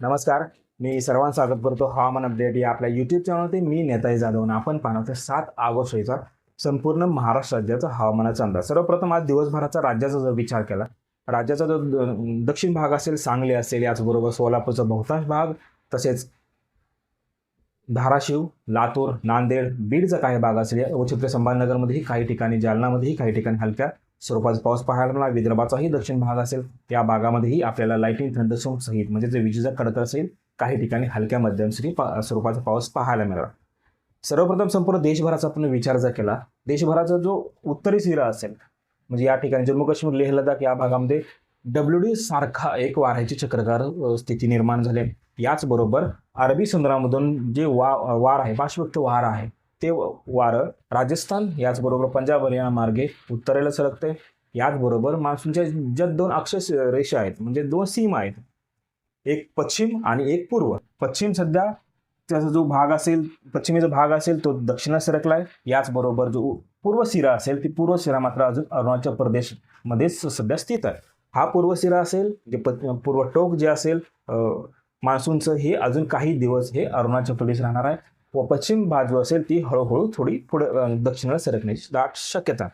नमस्कार मी सर्वांचं स्वागत करतो. हवामान अपडेट या आपल्या युट्यूब चॅनलवरती मी नेताजी जाधव आणि आपण पाहणार सात ऑगस्ट रोजीचा संपूर्ण महाराष्ट्र राज्याचा हवामानाचा अंदाज. सर्वप्रथम आज दिवसभराचा राज्याचा जर विचार केला राज्याचा जो द- दक्षिण भाग असेल सांगली असेल याचबरोबर सोलापूरचा बहुतांश भाग तसेच धाराशिव लातूर नांदेड बीडचा काही भाग असेल या व छत्रपती संभाजीनगरमध्येही काही ठिकाणी जालनामध्येही काही ठिकाणी हलक्या स्वरूपाचा पाऊस पाहायला मिळाला. विदर्भाचाही दक्षिण भाग असेल त्या भागामध्येही आपल्याला लाईटिंग थंडरस्टोम सहित म्हणजे जे विजेचा कडकड असेल काही ठिकाणी हलक्या मध्यम श्री पा स्वरूपाचा पाऊस पाहायला मिळाला. सर्वप्रथम संपूर्ण देशभराचा आपण विचार जर केला देशभराचा जो उत्तरी सिरा असेल म्हणजे या ठिकाणी जम्मू काश्मीर लेह लडाख या भागामध्ये डब्ल्यू डी सारखा एक वाऱ्याची चक्रकार स्थिती निर्माण झाली याचबरोबर अरबी समुद्रामधून जे वा वार आहे पार्श्वयुक्त वार आहे ते वारं राजस्थान याचबरोबर पंजाब हरियाणा मार्गे उत्तरेला सरकते. याचबरोबर मान्सूनच्या ज्या दोन अक्षस रेषा आहेत म्हणजे दोन सीमा आहेत एक पश्चिम आणि एक पूर्व. पश्चिम सध्या त्याचा जो भाग असेल पश्चिमेचा भाग असेल तो दक्षिणा सरकला आहे याचबरोबर जो पूर्व सिरा असेल ती पूर्व सिरा मात्र अजून अरुणाचल प्रदेशमध्ये सध्या स्थित आहे. हा पूर्व सिरा असेल जे प पूर्व टोक जे असेल अं, मान्सूनचं हे अजून काही दिवस हे अरुणाचल प्रदेश राहणार आहे. व पश्चिम बाजू असेल ती हळूहळू थोडी पुढे दक्षिणेला सरकण्याची दाट शक्यता.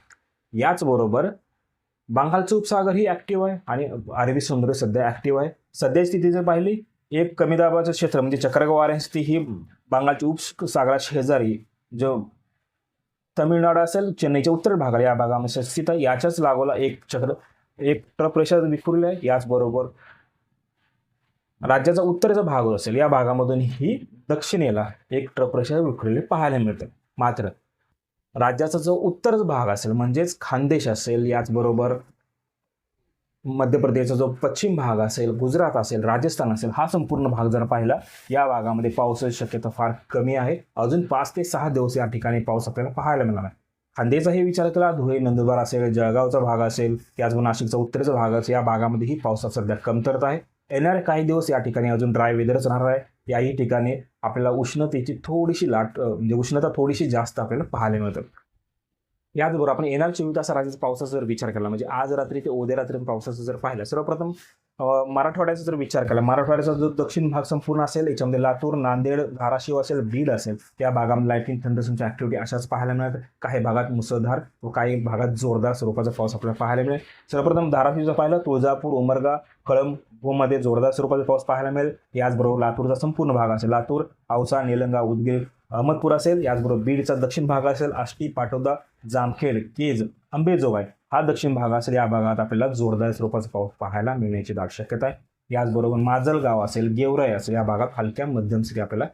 याचबरोबर बंगालचा उपसागर ही ॲक्टिव्ह आहे आणि अरबी समुद्र सध्या ॲक्टिव्ह आहे. सध्या स्थिती जर पाहिली एक कमी दाबाचं क्षेत्र म्हणजे चक्रगवार स्थिती ही बंगालची उपसागरा शेजारी जो तमिळनाडू असेल चेन्नईच्या उत्तर भागाला या भागामध्ये स्थित आहे. याच्याच लागोला एक चक्र एक ट्रप्रेशा विखुरली आहे. याचबरोबर राज्याचा उत्तरेचा भाग असेल या भागामधून ही दक्षिणेला एक ट्रप्रेशा विखुरलेली पाहायला मिळते. मात्र राज्याचा जो उत्तरचा भाग असेल म्हणजेच खानदेश असेल याचबरोबर मध्य प्रदेशचा जो पश्चिम भाग असेल गुजरात असेल राजस्थान असेल हा संपूर्ण भाग जर पाहिला या भागामध्ये पावसाची शक्यता फार कमी आहे. अजून पाच ते सहा दिवस या ठिकाणी पाऊस आपल्याला पाहायला मिळणार आहे. खांदेचाही विचार केला धुळे नंदुरबार असेल जळगावचा भाग असेल त्याचबरोबर नाशिकचा उत्तरेचा भाग असेल या भागामध्येही पावसाचा सध्या कमतरता आहे. येणारे काही दिवस या ठिकाणी अजून ड्राय वेदरच राहणार आहे. याही ठिकाणी आपल्याला उष्णतेची थोडीशी लाट म्हणजे उष्णता थोडीशी जास्त आपल्याला पाहायला मिळतं. याचबरोबर आपण येणार चोवीस तास राज्याचा पावसाचा जर विचार केला म्हणजे आज रात्री ते उद्या रात्री पावसाचा जर पाहिलं सर्वप्रथम मराठवाड्याचा जर विचार केला मराठवाड्याचा जो दक्षिण भाग संपूर्ण असेल याच्यामध्ये लातूर नांदेड धाराशिव असेल बीड असेल त्या भागामध्ये लाईटिंग थंडरस्टोमची ॲक्टिव्हिटी अशाच पाहायला मिळत काही भागात मुसळधार व काही भागात जोरदार स्वरूपाचा पाऊस आपल्याला पाहायला मिळेल. सर्वप्रथम धाराशिवचं पाहिलं तुळजापूर उमरगा कळममध्ये जोरदार स्वरूपाचा पाऊस पाहायला मिळेल. याचबरोबर लातूरचा संपूर्ण भाग असेल. लातूर औसा निलंगा उदगीर अहमदपूर असेल. याचबरोबर बीडचा दक्षिण भाग असेल. आष्टी पाटोदा जामखेड केज अंबेजोगाई. हा दक्षिण भाग असेल या भागात आपल्याला जोरदार स्वरूपाचा पाऊस पाहायला मिळण्याची दाट शक्यता आहे. याचबरोबर माजलगाव असेल गेवराई असेल या भागात हलक्या मध्यम स्थिती आपल्याला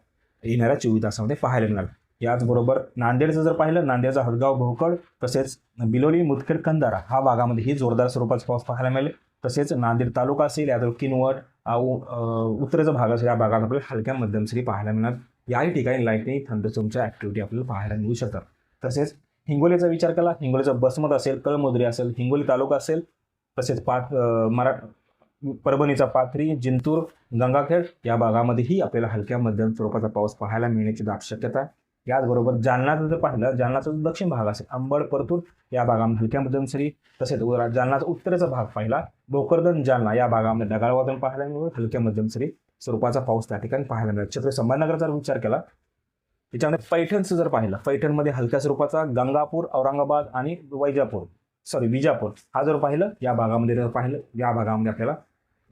येणाऱ्या चोवीस तासामध्ये पाहायला मिळाल याचबरोबर नांदेडचं जर पाहिलं नांदेडचा हदगाव भोकड तसेच बिलोली मुदखेड कंदारा हा भागामध्ये ही जोरदार स्वरूपाचा पाऊस पाहायला मिळेल. तसेच नांदेड तालुका असेल यात किनवट उत्तरेचा भाग असेल या भागात आपल्याला हलक्या मध्यम स्थिती पाहायला मिळणार. याही ठिकाणी लाईटनिंग थंडस्टोमच्या ॲक्टिव्हिटी आपल्याला पाहायला मिळू शकतात. तसेच हिंगोलीचा विचार केला. हिंगोलीचा बसमत असेल कळमुद्री असेल हिंगोली तालुका असेल तसेच पाथ मरा परभणीचा पाथरी जिंतूर गंगाखेड या भागामध्येही आपल्याला हलक्या मध्यम स्वरूपाचा पाऊस पाहायला मिळण्याची दाट शक्यता आहे. याचबरोबर जालनाचं जर पाहिलं जालनाचा जो दक्षिण भाग असेल अंबड परतूर या भागामध्ये हलक्या मध्यम सरी तसेच जालनाचा उत्तरेचा भाग पाहिला भोकरदन जालना या भागामध्ये ढगाळ वादन पाहायला मिळेल हलक्या मध्यम सरी स्वरूपाचा पाऊस त्या ठिकाणी पाहायला मिळेल. छत्रपती संभाजीनगरचा जर विचार केला त्याच्यामध्ये पैठणचं जर पाहिलं पैठणमध्ये हलक्या स्वरूपाचा गंगापूर औरंगाबाद आणि वैजापूर सॉरी विजापूर. हा जर पाहिलं या भागामध्ये जर पाहिलं या भागामध्ये आपल्याला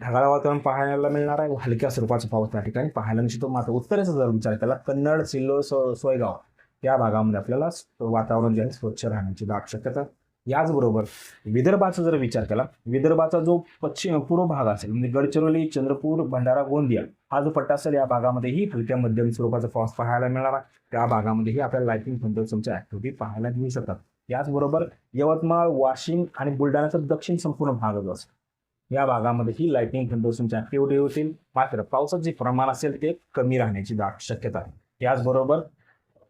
ढगाळ वातावरण पाहायला मिळणार आहे. हलक्या स्वरूपाचा पाऊस त्या ठिकाणी पाहायला निश्चितो मात्र उत्तरेचा जर विचार केला कन्नड सिल्लोड सो सोयगाव या भागामध्ये आपल्याला वातावरण जे आहे स्वच्छ राहण्याची दाट शक्यता याचबरोबर विदर्भाचा जर विचार केला विदर्भाचा जो पश्चिम पूर्व भाग असेल म्हणजे गडचिरोली चंद्रपूर भंडारा गोंदिया हा जो पट्टा असेल या भागामध्येही हलक्या मध्यम स्वरूपाचा पाऊस पाहायला मिळणार आहे. त्या भागामध्येही आपल्याला लाईटिंग थंडरस्टोमच्या ऍक्टिव्हिटी पाहायला मिळू शकतात. याचबरोबर यवतमाळ वाशिम आणि बुलढाण्याचा दक्षिण संपूर्ण भाग जो असेल या भागामध्येही लाईटिंग थंडरस्टोमच्या ऍक्टिव्हिटी होतील. मात्र पावसाचे जे प्रमाण असेल ते कमी राहण्याची दाट शक्यता आहे. याचबरोबर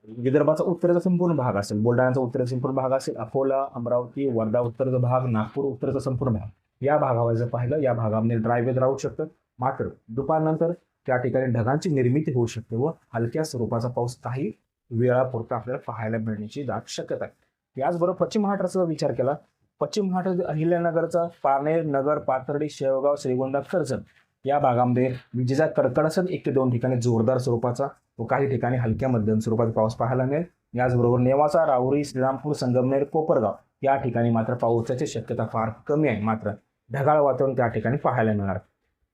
विदर्भाचा उत्तरेचा संपूर्ण भाग असेल बुलढाण्याचा उत्तरेचा संपूर्ण भाग असेल अकोला अमरावती वर्धा उत्तरेचा भाग नागपूर उत्तरेचा संपूर्ण भाग. या भागावर जर पाहिलं या भागामध्ये ड्रायवेज राहू शकतं. मात्र दुपारनंतर त्या ठिकाणी ढगांची निर्मिती होऊ शकते व हलक्या स्वरूपाचा पाऊस काही वेळापुरता आपल्याला पाहायला मिळण्याची दाट शक्यता आहे. याचबरोबर पश्चिम महाराष्ट्राचा विचार केला पश्चिम महाराष्ट्र अहिल्यानगरचा पारनेर नगर पाथर्डी शेवगाव श्रीगोंदा कर्जत या भागामध्ये विजेचा कडकडासच एक ते दोन ठिकाणी जोरदार स्वरूपाचा व काही ठिकाणी हलक्या मध्यम स्वरूपाचा पाऊस पाहायला मिळेल. याचबरोबर नेवासा राहुरी श्रीरामपूर संगमनेर कोपरगाव या ठिकाणी मात्र पावसाची शक्यता फार कमी आहे. मात्र ढगाळ वातावरण त्या ठिकाणी पाहायला मिळणार.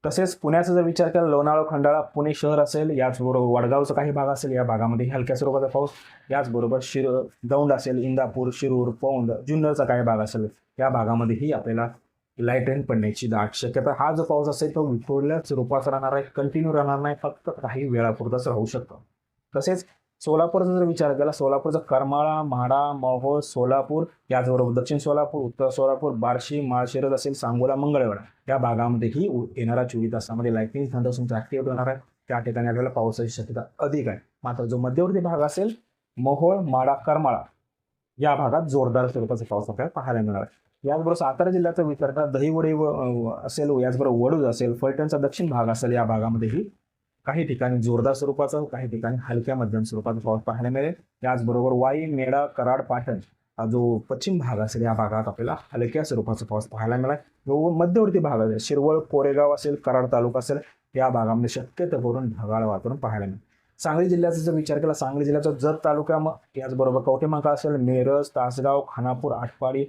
तसेच पुण्याचा जर विचार केला लोणावळा खंडाळा पुणे शहर असेल याचबरोबर वडगावचा काही भाग असेल या भागामध्ये हलक्या स्वरूपाचा पाऊस. याचबरोबर शिर दौंड असेल इंदापूर शिरूर पौंड जुन्नरचा काही भाग असेल या भागामध्येही आपल्याला लाइट रेन पडण्याची दाट शक्यता. हा जो पाऊस असेल तो विखुरल्याच रूपात राहणार आहे कंटिन्यू राहणार नाही फक्त काही वेळापुरताच राहू शकतो. तसेच सोलापूरचा जर विचार केला सोलापूरचा करमाळा म्हाडा मोहोळ सोलापूर याचबरोबर दक्षिण सोलापूर उत्तर सोलापूर बार्शी माळशिरस असेल सांगोला मंगळवेढा या भागामध्येही येणारा येणाऱ्या चोवीस तासामध्ये लाईटिंग थंडर ऍक्टिव्ह होणार आहे. त्या ठिकाणी आपल्याला पावसाची शक्यता अधिक आहे. मात्र जो मध्यवर्ती भाग असेल मोहोळ माडा करमाळा या भागात जोरदार स्वरूपाचा पाऊस आपल्याला पाहायला मिळणार आहे. याचबरोबर सातारा जिल्ह्याचा विचार करा दहीवडे व असेल याचबरोबर वडूज असेल फलटणचा दक्षिण भाग असेल या भागामध्येही काही ठिकाणी जोरदार स्वरूपाचा काही ठिकाणी हलक्या मध्यम स्वरूपाचा पाऊस पाहायला मिळेल. याचबरोबर वाई मेडा कराड पाटण हा जो पश्चिम भाग असेल या भागात आपल्याला हलक्या स्वरूपाचा पाऊस पाहायला मिळाला. व मध्यवर्ती भाग असेल शिरवळ कोरेगाव असेल कराड तालुका असेल या भागामध्ये शक्यतो करून ढगाळ वातावरण पाहायला मिळेल. सांगली जिल्ह्याचा जर विचार केला सांगली जिल्ह्याचा जत तालुका मग याचबरोबर कवठेमाका असेल मिरज तासगाव खानापूर आटपाडी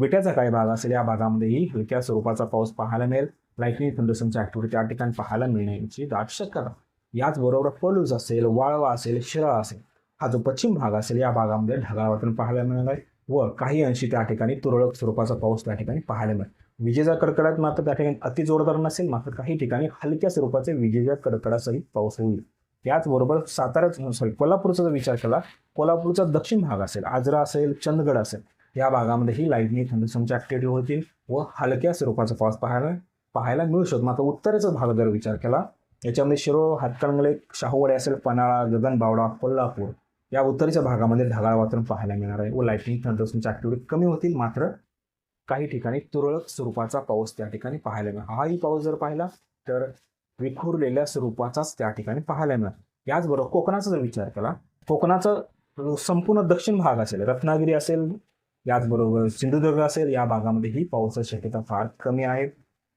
विट्याचा काही भाग असेल या भागामध्येही हलक्या स्वरूपाचा पाऊस पाहायला मिळेल. लाईटनिंग थंडरसमची ऍक्टिव्हिटी त्या ठिकाणी पाहायला मिळण्याची दाट शक्यता याचबरोबर पलूस असेल वाळवा असेल शिराळा असेल हा जो पश्चिम भाग असेल या भागामध्ये ढगाळ वातावरण पाहायला मिळणार आहे व काही अंशी त्या ठिकाणी तुरळक स्वरूपाचा पाऊस त्या ठिकाणी पाहायला मिळेल. विजेचा कडकडाट मात्र त्या ठिकाणी अति जोरदार नसेल मात्र काही ठिकाणी हलक्या स्वरूपाचे विजेच्या कडकडासहित पाऊस होईल याचबरोबर सातारा सॉरी कोल्हापूरचा जर विचार केला कोल्हापूरचा दक्षिण भाग असेल आजरा असेल चंदगड असेल या भागामध्येही लाईटनिंग थंडरसमची ॲक्टिव्हिटी होतील व हलक्या स्वरूपाचा पाऊस पाहायला पाहायला मिळू शकतो. मात्र उत्तरेचा भाग जर विचार केला याच्यामध्ये शिरो हातकणंगले शाहूवाडी असेल पन्हाळा गगनबावडा कोल्हापूर या उत्तरेच्या भागामध्ये ढगाळ वातावरण पाहायला मिळणार आहे व लाईटनिंग थंडरसमची ॲक्टिव्हिटी कमी होतील. मात्र काही ठिकाणी तुरळक स्वरूपाचा पाऊस त्या ठिकाणी पाहायला मिळेल हाही पाऊस जर पाहिला तर विखुरलेल्या स्वरूपाचाच त्या ठिकाणी पाहायला मिळेल याचबरोबर कोकणाचा जर विचार केला कोकणाचा संपूर्ण दक्षिण भाग असेल रत्नागिरी असेल याचबरोबर सिंधुदुर्ग असेल या भागामध्येही पावसाची शक्यता फार कमी आहे.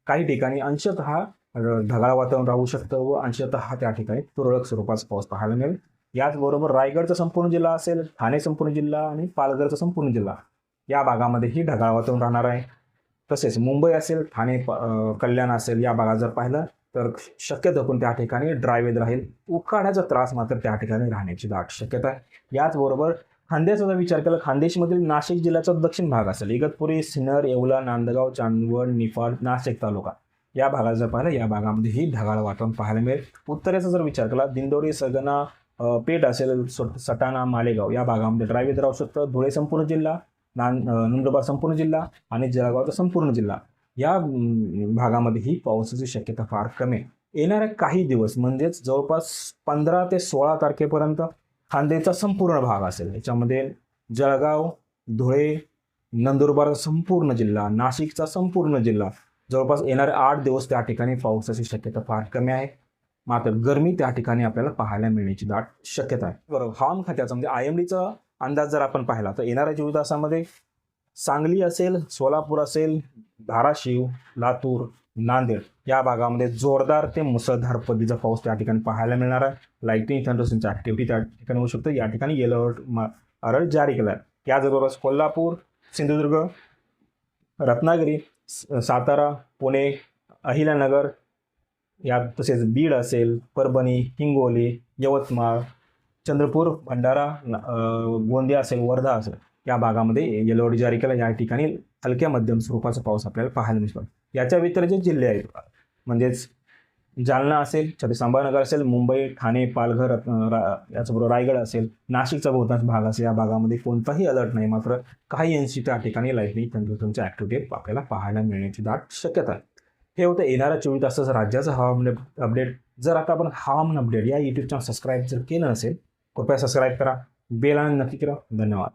काही ठिकाणी अंशतः ढगाळ वातावरण राहू शकतं व अंशतः त्या ठिकाणी तुरळक स्वरूपाचा पाऊस पाहायला मिळेल. याचबरोबर रायगडचा संपूर्ण जिल्हा असेल ठाणे संपूर्ण जिल्हा आणि पालघरचा संपूर्ण जिल्हा या भागामध्येही ढगाळ वातावरण राहणार आहे. तसेच मुंबई असेल ठाणे कल्याण असेल या भागात जर पाहिलं तर शक्यतो पण त्या ठिकाणी ड्रायवेद राहील. उकाड्याचा त्रास मात्र त्या ठिकाणी राहण्याची दाट शक्यता आहे. याचबरोबर खांद्याचा जर विचार केला खानदेशमधील नाशिक जिल्ह्याचा दक्षिण भाग असेल इगतपुरी सिन्नर येवला नांदगाव चांदवड निफाड नाशिक तालुका. या भागात जर पाहिलं या भागामध्येही ढगाळ वातावरण पाहायला मिळेल. उत्तरेचा जर विचार केला दिंडोरी सगना पेठ असेल सो- सटाणा मालेगाव या भागामध्ये ड्राय राहू शकतं. धुळे संपूर्ण जिल्हा नान नंदुरबार संपूर्ण जिल्हा आणि जळगावचा संपूर्ण जिल्हा. या भागामध्येही पावसाची शक्यता फार कमी आहे. येणाऱ्या काही दिवस म्हणजेच जवळपास पंधरा ते सोळा तारखेपर्यंत खांदेचा संपूर्ण भाग असेल. याच्यामध्ये जळगाव धुळे नंदुरबार संपूर्ण जिल्हा नाशिकचा संपूर्ण जिल्हा जवळपास येणारे आठ दिवस त्या ठिकाणी पावसाची शक्यता फार कमी आहे. मात्र गरमी त्या ठिकाणी आपल्याला पाहायला मिळण्याची दाट शक्यता आहे. बरोबर. हवामान खात्याचा म्हणजे आय एम डीचा अंदाज जर आपण पाहिला तर येणाऱ्या चोवीस तासामध्ये सांगली असेल सोलापूर असेल धाराशिव लातूर नांदेड या भागामध्ये जोरदार ते मुसळधार पद्धतीचा पाऊस त्या ठिकाणी पाहायला मिळणार आहे. लाईटिंग थंडरसनची ऍक्टिव्हिटी त्या ठिकाणी होऊ शकते. या ठिकाणी येलो अलर्ट अलर्ट जारी केला आहे याचबरोबर कोल्हापूर सिंधुदुर्ग रत्नागिरी स- सातारा पुणे अहिल्यानगर या तसेच बीड असेल परभणी हिंगोली यवतमाळ चंद्रपूर भंडारा गोंदिया असेल वर्धा असेल. या भागामध्ये येलो अलर्ट जारी केला या ठिकाणी हलक्या मध्यम स्वरूपाचा पाऊस आपल्याला पाहायला मिळतो. याच्या व्यतिरिक्त जे जिल्हे आहेत म्हणजेच जालना असेल छत्रपती संभाजीनगर असेल मुंबई ठाणे पालघर रा याचबरोबर रायगड असेल नाशिकचा बहुतांश भाग असेल या भागामध्ये कोणताही अलर्ट नाही मात्र काही अंशी त्या ठिकाणी लाईटनिंग तंत्रज्ञानच्या ॲक्टिव्हिटी आपल्याला पाहायला मिळण्याची दाट शक्यता आहे. हे होतं येणाऱ्या चोवीस तासाचं राज्याचं हवामान अपडेट जर आता आपण हवामान अपडेट या यूट्यूब चॅनल सबस्क्राईब जर केलं नसेल कृपया सबस्क्राईब करा. बेल आणि नक्की करा. धन्यवाद.